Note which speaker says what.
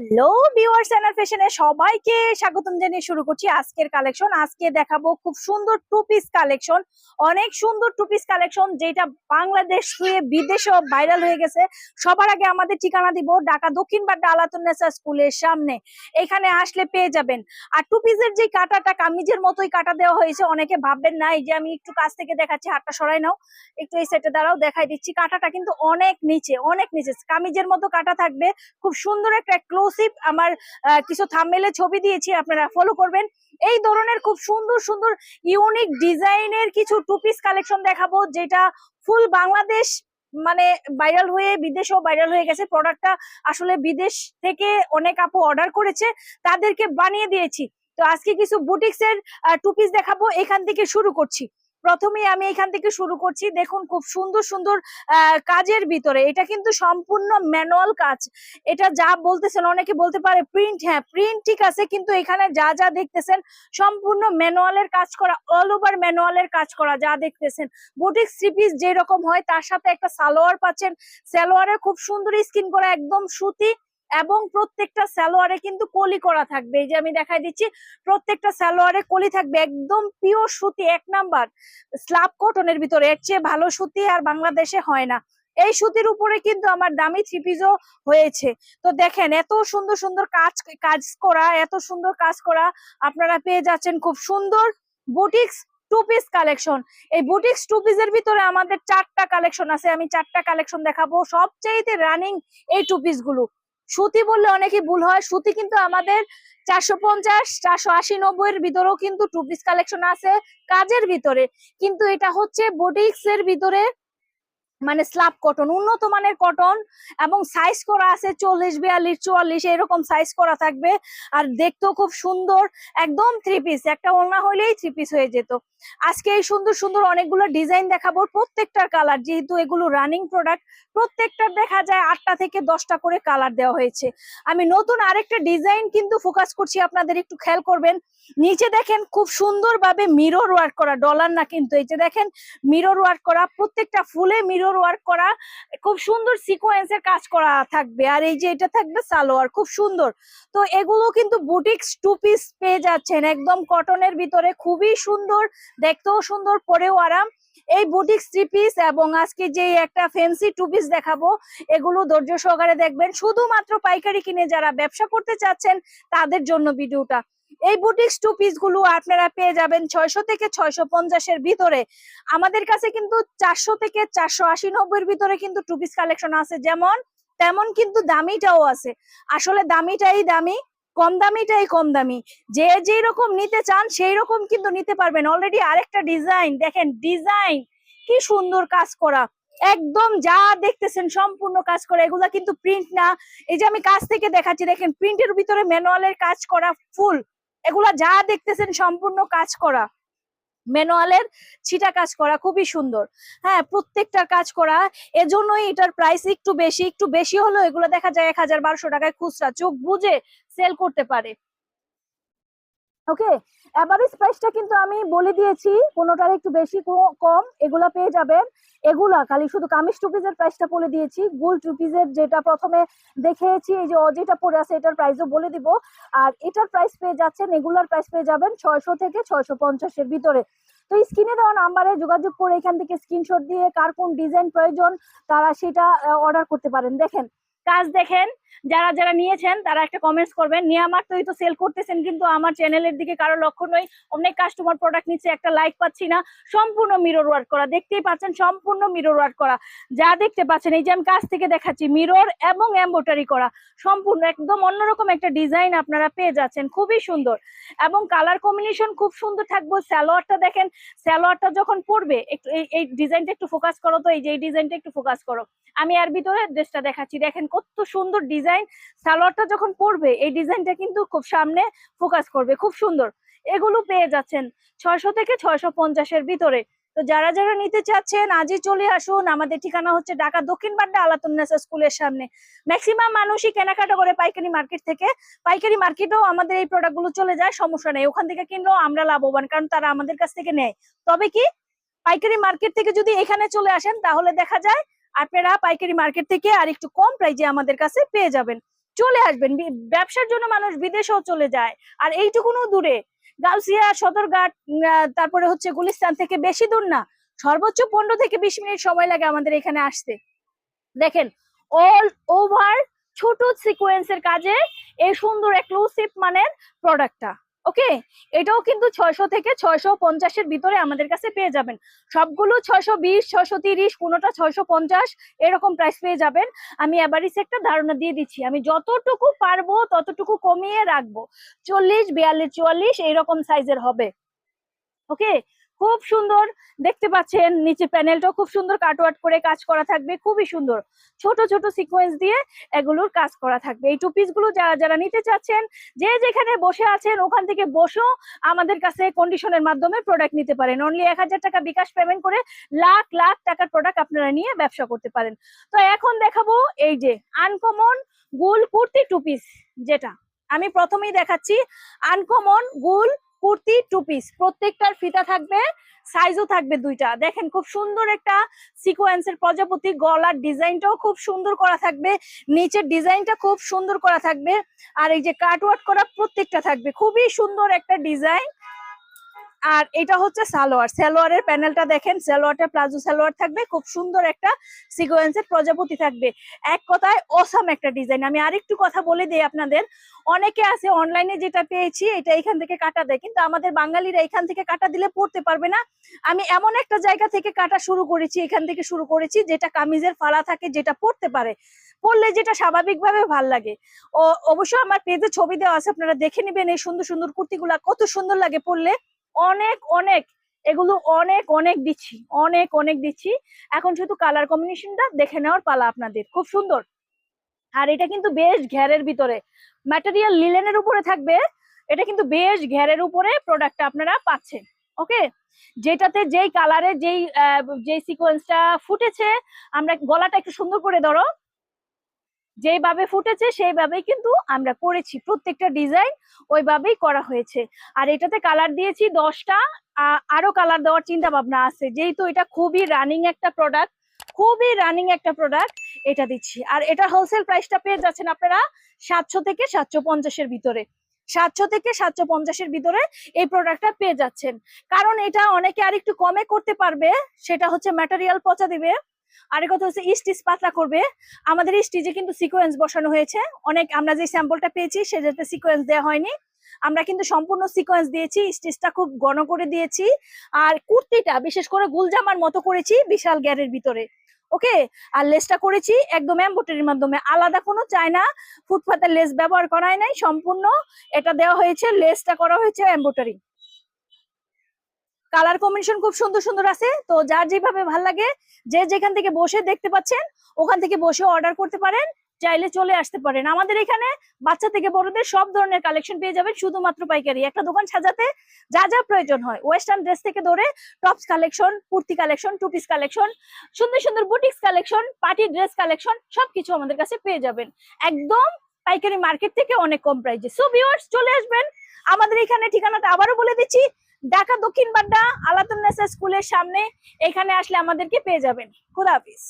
Speaker 1: Hello viewers and ফ্যাশনে সবাইকে স্বাগতম জানিয়ে শুরু করছি আজকের কালেকশন আজকে দেখাবো খুব সুন্দর টু পিস কালেকশন অনেক সুন্দর টু পিস কালেকশন যেটা বাংলাদেশ হয়ে বিদেশেও ভাইরাল হয়ে গেছে। সবার আগে আমাদের ঠিকানা দিব ঢাকা দক্ষিণ বাড্ডা আলাতুন্নেসা স্কুলের সামনে। এখানে আসলে পেয়ে যাবেন। আর টু পিসের যে কাটাটা, কামিজের মতোই কাটা দেওয়া হয়েছে, অনেকে ভাববেন না এই যে আমি একটু কাছ থেকে দেখাচ্ছি, হাতটা সরাই নাও। একটু এই সেটে দ্বারাও দেখাই দিচ্ছি। কাটাটা কিন্তু অনেক নিচে অনেক নিচে। কামিজের মতো কাটা থাকবে। খুব সুন্দর একটা এক্সক্লুসিভ আমার কিছু থাম্বনেলে ছবি দিয়েছি, আপনারা ফলো করবেন। এই ধরনের খুব সুন্দর সুন্দর ইউনিক ডিজাইনের কিছু টু পিস কালেকশন দেখাবো, যেটা ফুল বাংলাদেশ মানে ভাইরাল হয়ে, বিদেশেও ভাইরাল হয়ে গেছে। প্রোডাক্টটা আসলে বিদেশ থেকে অনেক আপু অর্ডার করেছে, তাদেরকে বানিয়ে দিয়েছি। তো আজকে কিছু বুটিক্স এর টু পিস দেখাবো, এখান থেকে শুরু করছি। প্রথমেই আমি এখান থেকে শুরু করছি। দেখুন, খুব সুন্দর সুন্দর কাজের ভিতরে। এটা কিন্তু সম্পূর্ণ ম্যানুয়াল কাজ। এটা যা বলতেছেন, অনেকে বলতে পারে প্রিন্ট হ্যাঁ প্রিন্ট ঠিক আছে, কিন্তু এখানে যা যা দেখতেছেন, সম্পূর্ণ ম্যানুয়ালের কাজ করা অল ওভার ম্যানুয়ালের কাজ করা যা দেখতেছেন। বুটিক থ্রি যেরকম হয়, তার সাথে একটা সালোয়ার পাচ্ছেন। সালোয়ারে খুব সুন্দর স্কিন করা, একদম সুতি। এবং প্রত্যেকটা সালোয়ারে কিন্তু কলি করা থাকবে। এই যে আমি দেখাই দিচ্ছি, প্রত্যেকটা সালোয়ারে কলি থাকবে, একদম পিওর সুতি, এক নাম্বার। স্লাব কটনের ভিতরে, এর চেয়ে ভালো সুতি আর বাংলাদেশে হয় না। এই সুতির উপরে কিন্তু আমার দামি থ্রি পিসও হয়েছে। তো দেখেন, এত সুন্দর সুন্দর কাজ কাজ করা, এত সুন্দর কাজ করা আপনারা পেয়ে যাচ্ছেন খুব সুন্দর বুটিক্স টু পিস কালেকশন এই বুটিক্স টু পিসের ভিতরে আমাদের চারটা কালেকশন আছে, আমি চারটা কালেকশন দেখাবো। সবচাইতে রানিং এই টু পিসগুলো। সুতি বললে অনেকে ভুল হয়। সুতি কিন্তু আমাদের চারশো পঞ্চাশ, চারশো আশি নব্বইয়ের ভিতরেও কিন্তু টু পিস কালেকশন আছে কাজের ভিতরে। কিন্তু এটা হচ্ছে বোটিক্স এর ভিতরে মানে স্লাব কটন উন্নত মানের কটন এবং সাইজ করা আছে চল্লিশ, বিয়াল্লিশ, চুয়াল্লিশ, এরকম সাইজ করা থাকবে। আর দেখতেও খুব সুন্দর, একদম থ্রি পিস একটা ওলনা হইলেই থ্রি পিস হয়ে যেত। আজকে এই সুন্দর সুন্দর অনেকগুলো ডিজাইন দেখাবো, প্রত্যেকটার কালার যেহেতু এগুলো রানিং প্রোডাক্ট প্রত্যেকটার দেখা যায় আটটা থেকে দশটা করে কালার দেওয়া হয়েছে। আমি নতুন আরেকটা ডিজাইন কিন্তু ফোকাস করছি, আপনাদের একটু খেয়াল করবেন। নিচে দেখেন খুব সুন্দরভাবে মিরর ওয়ার্ক করা ডলার না কিন্তু এই যে দেখেন মিরর ওয়ার্ক করা, প্রত্যেকটা ফুলে মিরর ওয়ার্ক করা, খুব সুন্দর সিকোয়েন্সের কাজ করা থাকবে। আর এই যে এটা থাকবে সালোয়ার, খুব সুন্দর। তো এগুলো কিন্তু বুটিক্স টু পিস পেয়ে যাচ্ছেন। একদম কটনের ভিতরে খুবই সুন্দর, দেখতেও সুন্দর, পরেও আরাম। এই বুটিক্স থ্রি পিস এবং আজকে যে একটা ফ্যান্সি টু পিস দেখাবো, এগুলো ধৈর্য সহকারে দেখবেন। শুধুমাত্র পাইকারি কিনে যারা ব্যবসা করতে চাচ্ছেন, তাদের জন্য ভিডিওটা। এই বুটিক্স টু পিসগুলো আপনারা পেয়ে যাবেন ছয়শো থেকে ছয়শো পঞ্চাশের ভিতরে। আমাদের কাছে কিন্তু চারশো থেকে চারশো আশি নব্বইয়ের ভিতরে কিন্তু টু পিস কালেকশন আছে। যেমন, তেমন কিন্তু দামিটাও আছে। আসলে দামিটাই দামি, কম দামিটাই কম দামি। যে যেই রকম নিতে চান, সেই রকম কিন্তু নিতে পারবেন। অলরেডি আরেকটা ডিজাইন দেখেন ডিজাইন কি সুন্দর কাজ করা। একদম যা দেখতেছেন সম্পূর্ণ কাজ করা। এগুলা কিন্তু প্রিন্ট না। এই যে আমি কাজ থেকে দেখাচ্ছি, দেখেন প্রিন্টের ভিতরে ম্যানুয়ালের কাজ করা ফুল এগুলা যা দেখতেছেন সম্পূর্ণ কাজ করা। ম্যানুয়ালের ছিটা কাজ করা, খুবই সুন্দর। হ্যাঁ প্রত্যেকটার কাজ করা। এজন্যই এটার প্রাইস একটু বেশি একটু বেশি হলেও এগুলো দেখা যায় এক হাজার বারোশো টাকায় খুচরা। চোখ বুঝে সেল করতে পারে। ওকে এভারেজ প্রাইসটা কিন্তু আমি বলে দিয়েছি, কোনোটার একটু বেশি কম, এগুলা পেয়ে যাবেন। এগুলা খালি শুধু কামিজ টুপিজের প্রাইসটা বলে দিয়েছি, গোল টুপিজের যেটা প্রথমে দেখেছি, এই যে যেটা পরে আছে, এটার প্রাইসও বলে দিব। আর এটার প্রাইস পেয়ে যাচ্ছেন, এগুলার প্রাইস পেয়ে যাবেন ছয়শো থেকে ছয়শো পঞ্চাশের ভিতরে। তো স্ক্রিনে দেওয়া নাম্বারে যোগাযোগ করে এখান থেকে স্ক্রিনশট দিয়ে কার কোন ডিজাইন প্রয়োজন, তারা সেটা অর্ডার করতে পারেন। দেখেন কাজ দেখেন, যারা যারা নিয়েছেন তারা একটা কমেন্টস করবেন। নিয়ে আমার তো তো সেল করতেছেন, কিন্তু আমার চ্যানেলের দিকে কারও লক্ষ্য নয় অনেক কাস্টমার প্রোডাক্ট নিচ্ছে একটা লাইক পাচ্ছি না। সম্পূর্ণ মিরর ওয়ার্ক করা। দেখতেই পাচ্ছেন, সম্পূর্ণ মিরর ওয়ার্ক করা। যা দেখতে পাচ্ছেন, এই যে আমি কাছ থেকে দেখাচ্ছি মিরর এবং এম্বোটারি করা। সম্পূর্ণ একদম অন্যরকম একটা ডিজাইন আপনারা পেয়ে যাচ্ছেন। খুবই সুন্দর। এবং কালার কম্বিনেশন খুব সুন্দর থাকবে। স্যালোয়ারটা দেখেন স্যালোয়ারটা যখন পরবে, একটু এই এই ডিজাইনটা একটু ফোকাস করো তো, এই যে এই ডিজাইনটা একটু ফোকাস করো। আমি আর ভিতরে ড্রেসটা দেখাচ্ছি। দেখেন কত সুন্দর ডিজাইন সালোয়ারটা যখন পরবে, এই ডিজাইনটা কিন্তু খুব সামনে ফোকাস করবে, খুব সুন্দর। এগুলো পেয়ে যাচ্ছেন ছয়শো থেকে ছয়শো পঞ্চাশের ভিতরে। তো যারা যারা নিতে চাচ্ছেন, আজই চলে আসুন। আমাদের ঠিকানা হচ্ছে ঢাকা দক্ষিণ বাড্ডা আলাতুন্নেসা স্কুলের সামনে। ম্যাক্সিমাম মানুষই কেনাকাটা করে পাইকারি মার্কেট থেকে। পাইকারি মার্কেটেও আমাদের এই প্রোডাক্টগুলো চলে যায়, সমস্যা নেই। ওখান থেকে কিনলেও আমরা লাভবান, কারণ তারা আমাদের কাছ থেকে নেয়। তবে কি? পাইকারি মার্কেট থেকে যদি এখানে চলে আসেন, তাহলে দেখা যায় আপনারা পাইকারি মার্কেট থেকে আর একটু কম প্রাইজে আমাদের কাছে পেয়ে যাবেন। চলে আসবেন। ব্যবসার জন্য মানুষ বিদেশেও চলে যায়। আর এইটুকুনও দূরে। গাউসিয়া সদরঘাট তারপরে হচ্ছে গুলিস্তান থেকে বেশি দূর না। সর্বোচ্চ পনেরো থেকে বিশ মিনিট সময় লাগে আমাদের এখানে আসতে। দেখেন অল ওভার ছোট সিকোয়েন্সের কাজে এই সুন্দর এক্সক্লুসিভ মানের প্রোডাক্টটা ওকে? এটাও কিন্তু ছয়শো থেকে ছয়শো পঞ্চাশের ভিতরে আমাদের কাছে পেয়ে যাবেন। সবগুলো ছয়শো বিশ, ছয়শো তিরিশ, কোনোটা ছয়শো পঞ্চাশ, এরকম প্রাইস পেয়ে যাবেন। আমি এবারিস একটা ধারণা দিয়ে দিচ্ছি। আমি যতটুকু পারব, ততটুকু কমিয়ে রাখব। চল্লিশ, বিয়াল্লিশ, চুয়াল্লিশ এইরকম সাইজের হবে। ওকে? খুব সুন্দর দেখতে পাচ্ছেন, নিচে প্যানেলটাও খুব সুন্দর কাটওয়ার্ট করে কাজ করা থাকবে, খুবই সুন্দর। ছোট ছোট সিকোয়েন্স দিয়ে এগুলোর কাজ করা থাকবে। এই টু পিসগুলো যারা যারা নিতে চাচ্ছেন, যে যেখানে বসে আছেন, ওখান থেকে বসেও আমাদের কাছে কন্ডিশনের মাধ্যমে প্রোডাক্ট নিতে পারেন। অনলি এক হাজার টাকা বিকাশ পেমেন্ট করে লাখ লাখ টাকার প্রোডাক্ট আপনারা নিয়ে ব্যবসা করতে পারেন। তো এখন দেখাবো এই যে আনকমন গুল কুর্তি টু পিস যেটা আমি প্রথমেই দেখাচ্ছি। আনকমন গুল কুর্তি টু পিস প্রত্যেকটার ফিতা থাকবে সাইজও থাকবে দুইটা। দেখেন খুব সুন্দর একটা সিকোয়েন্সের প্রজাপতি, গলার ডিজাইনটাও খুব সুন্দর করা থাকবে, নিচের ডিজাইনটা খুব সুন্দর করা থাকবে, আর এই যে কাটওয়ার্ক করা প্রত্যেকটা থাকবে। খুবই সুন্দর একটা ডিজাইন আর এটা হচ্ছে সালোয়ার। সালোয়ারের প্যানেলটা দেখেন, সালোয়ারটা প্লাজো সালোয়ার থাকবে, খুব সুন্দর একটা সিকোয়েন্সের প্রজাপতি থাকবে। এক কথায় অসাম একটা ডিজাইন আমি আরেকটু কথা বলে দিই আপনাদের। অনেকে আছে অনলাইনে যেটা পেয়েছি, এটা এখান থেকে কাটা দেয়, কিন্তু আমাদের বাঙালিরা এখান থেকে কাটা দিলে পড়তে পারবে না। আমি এমন একটা জায়গা থেকে কাটা শুরু করেছি, এখান থেকে শুরু করেছি, যেটা কামিজের ফাড়া থাকে, যেটা পড়তে পারে। পড়লে যেটা স্বাভাবিকভাবে ভালো লাগে। ও অবশ্যই আমার পেজে ছবি দেওয়া আছে, আপনারা দেখে নেবেন এই সুন্দর সুন্দর কুর্তিগুলা, কত সুন্দর লাগে পড়লে। অনেক অনেক, এগুলো অনেক অনেক দিচ্ছি, অনেক অনেক দিচ্ছি। এখন শুধু কালার কম্বিনেশনটা দেখে নেওয়ার পালা আপনাদের, খুব সুন্দর। আর এটা কিন্তু বেশ ঘেরের ভিতরে। ম্যাটেরিয়াল লিলেনের উপরে থাকবে, এটা কিন্তু বেশ ঘেরের উপরে প্রোডাক্টটা আপনারা পাচ্ছেন ওকে যেটাতে যেই কালারে যেই যেই সিকোয়েন্সটা ফুটেছে, আমরা গলাটা একটু সুন্দর করে ধরো। যেইভাবে ফুটেছে, সেইভাবেই কিন্তু আমরা করেছি। প্রত্যেকটা ডিজাইন ওইভাবেই করা হয়েছে। আর এটাতে কালার দিয়েছি দশটা। আরও কালার দেওয়ার চিন্তা ভাবনা আছে। যেহেতু এটা খুবই রানিং একটা প্রোডাক্ট খুবই রানিং একটা প্রোডাক্ট এটা দিচ্ছি। আর এটা হোলসেল প্রাইসটা পেয়ে যাচ্ছেন আপনারা সাতশো থেকে সাতশো পঞ্চাশের ভিতরে। সাতশো থেকে সাতশো পঞ্চাশের ভিতরে এই প্রোডাক্টটা পেয়ে যাচ্ছেন। কারণ এটা অনেকে আর একটু কমে করতে পারবে, সেটা হচ্ছে ম্যাটেরিয়াল পচা দিবে। আর কথা হচ্ছে স্টিচ পাতলা করবে। আমাদের স্টিচে কিন্তু সিকোয়েন্স বসানো হয়েছে। অনেক আমরা যে স্যাম্পলটা পেয়েছি, সেটাতে সিকোয়েন্স দেওয়া হয়নি। আমরা কিন্তু সম্পূর্ণ সিকোয়েন্স দিয়েছি স্টিচটা খুব ঘন করে দিয়েছি। আর কুর্তিটা, বিশেষ করে গুলজামার মতো করেছি বিশাল গ্যারের ভিতরে। ওকে? আর লেসটা করেছি একদম এম্বোটারির মাধ্যমে। আলাদা কোনো চায়না ফুটপাতের লেস ব্যবহার করাই নাই, সম্পূর্ণ এটা দেওয়া হয়েছে লেসটা করা হয়েছে এম্বোটারি কালার কম্বিনেশন খুব সুন্দর সুন্দর আছে। তো যার যেভাবে ভালো লাগে, যে যেখান থেকে বসে দেখতে পাচ্ছেন, ওখান থেকে বসে অর্ডার করতে পারেন, চাইলে চলে আসতে পারেন। আমাদের এখানে বাচ্চা থেকে বড়দের সব ধরনের কালেকশন পেয়ে যাবেন, শুধুমাত্র পাইকারি। একটা দোকান সাজাতে যা যা প্রয়োজন হয়। ওয়েস্টার্ন ড্রেস থেকে ধরে tops collection kurti collection two piece collection সুন্দর সুন্দর boutiques collection party dress collection সবকিছু আমাদের কাছে পেয়ে যাবেন। একদম পাইকারি মার্কেট থেকে অনেক কম প্রাইসে সো ভিউয়ার্স চলে আসবেন। আমাদের এখানে ঠিকানাটা আবারও বলে দিচ্ছি। ঢাকা দক্ষিণ বাড্ডা আলাতুন্নেসা স্কুলের সামনে এখানে আসলে আমাদেরকে পেয়ে যাবেন। খুদা হাফিজ।